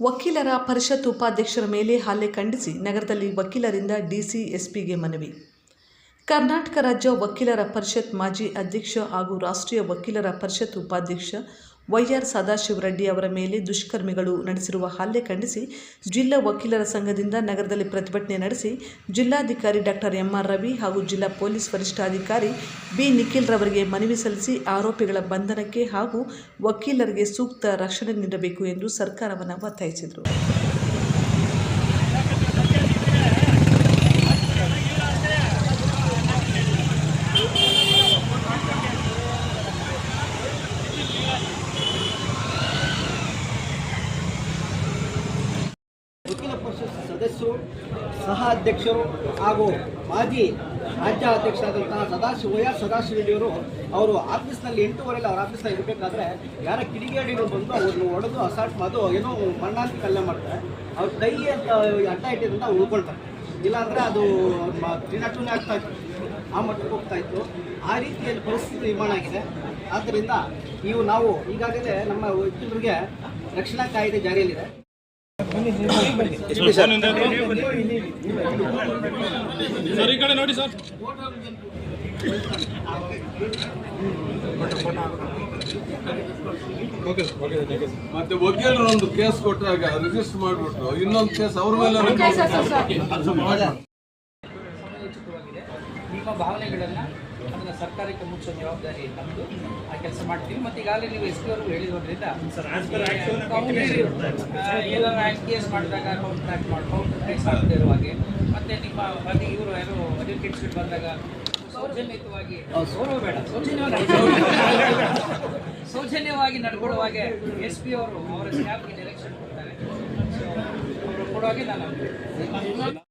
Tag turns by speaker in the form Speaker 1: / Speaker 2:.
Speaker 1: ವಕೀಲರ ಪರಿಷತ್ ಉಪಾಧ್ಯಕ್ಷರ ಮೇಲೆ ಹಲ್ಲೆ ಖಂಡಿಸಿ ನಗರದಲ್ಲಿ ವಕೀಲರಿಂದ ಡಿಸಿ ಎಸ್ಪಿಗೆ ಮನವಿ. ಕರ್ನಾಟಕ ರಾಜ್ಯ ವಕೀಲರ ಪರಿಷತ್ ಮಾಜಿ ಅಧ್ಯಕ್ಷ ಹಾಗೂ ರಾಷ್ಟ್ರೀಯ ವಕೀಲರ ಪರಿಷತ್ ಉಪಾಧ್ಯಕ್ಷ ವೈಆರ್ ಸದಾಶಿವರೆಡ್ಡಿ ಅವರ ಮೇಲೆ ದುಷ್ಕರ್ಮಿಗಳು ನಡೆಸಿರುವ ಹಲ್ಲೆ ಖಂಡಿಸಿ ಜಿಲ್ಲಾ ವಕೀಲರ ಸಂಘದಿಂದ ನಗರದಲ್ಲಿ ಪ್ರತಿಭಟನೆ ನಡೆಸಿ ಜಿಲ್ಲಾಧಿಕಾರಿ ಡಾಕ್ಟರ್ ಎಂಆರ್ ರವಿ ಹಾಗೂ ಜಿಲ್ಲಾ ಪೊಲೀಸ್ ವರಿಷ್ಠಾಧಿಕಾರಿ ಬಿ ನಿಖಿಲ್ ರವರಿಗೆ ಮನವಿ ಸಲ್ಲಿಸಿ ಆರೋಪಿಗಳ ಬಂಧನಕ್ಕೆ ಹಾಗೂ ವಕೀಲರಿಗೆ ಸೂಕ್ತ ರಕ್ಷಣೆ ನೀಡಬೇಕು ಎಂದು ಸರ್ಕಾರವನ್ನು ಒತ್ತಾಯಿಸಿದರು.
Speaker 2: ವಕೀಲ ಪರಿಷತ್ ಸದಸ್ಯರು, ಸಹ ಅಧ್ಯಕ್ಷರು ಹಾಗೂ ಮಾಜಿ ರಾಜ್ಯ ಅಧ್ಯಕ್ಷರಾದಂತಹ ಸದಾಶಿವ, ವೈ ಆರ್ ಸದಾಶಿವರೆಡ್ಡಿಯವರು ಅವರು ಆಫೀಸ್ನಲ್ಲಿ ಎಂಟೂವರೆಯಲ್ಲಿ ಅವ್ರ ಆಫೀಸ್ನಲ್ಲಿ ಇರಬೇಕಾದ್ರೆ ಯಾರ ಕಿಡಿಗೇಡಿಗಳು ಬಂದು ಅವ್ರನ್ನ ಹೊಡೆದು ಅಸಾಲ್ಟ್ ಮಾಡೋದು, ಏನೋ ಮಣ್ಣಾಂತ ಕಲ್ಲೆ ಮಾಡ್ತಾರೆ. ಅವ್ರ ಕೈ ಅಂತ ಅಡ್ಡ ಇಟ್ಟಿದ್ರಿಂದ ಉಳ್ಕೊಳ್ತಾರೆ. ಇಲ್ಲಾಂದರೆ ಅದು ತ್ರಿನಟುನೆ ಆಗ್ತಾ ಇತ್ತು. ಆ ಮಟ್ಟಕ್ಕೆ ಹೋಗ್ತಾ ಇತ್ತು. ಆ ರೀತಿಯಲ್ಲಿ ಪರಿಸ್ಥಿತಿ ನಿರ್ಮಾಣ ಆಗಿದೆ. ಆದ್ದರಿಂದ ಇವು ನಾವು ಈಗಾಗಲೇ ನಮ್ಮ ವಕೀಲರಿಗೆ ರಕ್ಷಣಾ ಕಾಯ್ದೆ ಜಾರಿಯಲ್ಲಿದೆ.
Speaker 3: ಸರ್. ಈ ಕಡೆ ನೋಡಿ ಸರ್.
Speaker 4: ಮತ್ತೆ ವಕೀಲರು ಒಂದು ಕೇಸ್ ಕೊಟ್ಟಾಗ ರಿಜಿಸ್ಟರ್ ಮಾಡಿಬಿಟ್ಟು ಇನ್ನೊಂದು ಕೇಸ್ ಅವ್ರ ಮೇಲೆ
Speaker 5: ನಿಮ್ಮ ಭಾವನೆಗಳನ್ನು ಅದನ್ನು ಸರ್ಕಾರಕ್ಕೆ ಮುಚ್ಚೋ ಜವಾಬ್ದಾರಿ ನಮ್ಮದು ಆ ಕೆಲಸ ಮಾಡ್ತೀವಿ. ಮತ್ತು ಈಗಾಗಲೇ ನೀವು ಎಸ್ ಪಿ ಅವರು ಹೇಳಿರೋದ್ರಿಂದ ಏನಾದ್ರು ಆ್ಯಕ್ಟ್ ಕೇಸ್ ಮಾಡಿದಾಗ ಕೌಂಟರ್ ಆ್ಯಕ್ಟ್ ಮಾಡಿ ಕೌಂಟರ್ ಕೇಸ್ ಆಗದೆ ಇರುವ ಹಾಗೆ. ಮತ್ತು ನಿಮ್ಮ ಬದಿ ಇವರು ಯಾರು ಅಡ್ವೊಕೇಟ್ಸ್ ಬಂದಾಗ ಸೌಜನ್ಯಯುತವಾಗಿ ಸೋಲೋ ಬೇಡ. ಸೌಜನ್ಯವಾಗಿ ಸೌಜನ್ಯವಾಗಿ ನಡ್ಕೊಳ್ಳುವ ಹಾಗೆ ಎಸ್ ಪಿ ಅವರು ಅವರ ಸ್ಟಾಫ್ಗೆ ಡೈರೆಕ್ಷನ್ ಕೊಡ್ತಾರೆ. ಸೊ ಅವರು ಕೊಡುವಾಗೆ ನಾನು